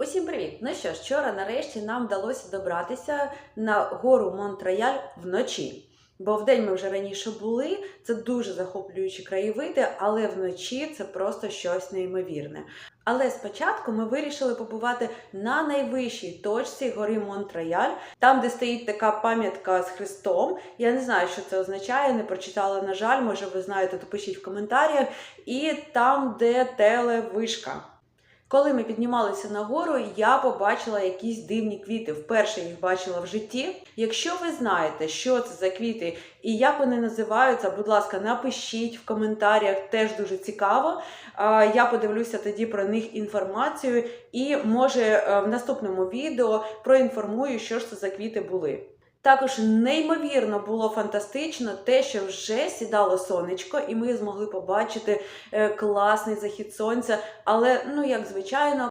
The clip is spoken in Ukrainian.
Усім привіт! Ну що ж, вчора нарешті нам вдалося добратися на гору Монтрояль вночі. Бо вдень ми вже раніше були, це дуже захоплюючі краєвиди, але вночі це просто щось неймовірне. Але спочатку ми вирішили побувати на найвищій точці гори Монтрояль, там, де стоїть така пам'ятка з Христом. Я не знаю, що це означає, не прочитала, на жаль, може ви знаєте, то пишіть в коментарях. І там, де телевишка. Коли ми піднімалися на гору, я побачила якісь дивні квіти. Вперше їх бачила в житті. Якщо ви знаєте, що це за квіти і як вони називаються, будь ласка, напишіть в коментарях, теж дуже цікаво. Я подивлюся тоді про них інформацію і, може, е, в наступному відео проінформую, що ж це за квіти були. Також неймовірно було фантастично те, що вже сідало сонечко, і ми змогли побачити е, класний захід сонця. Але, ну як звичайно,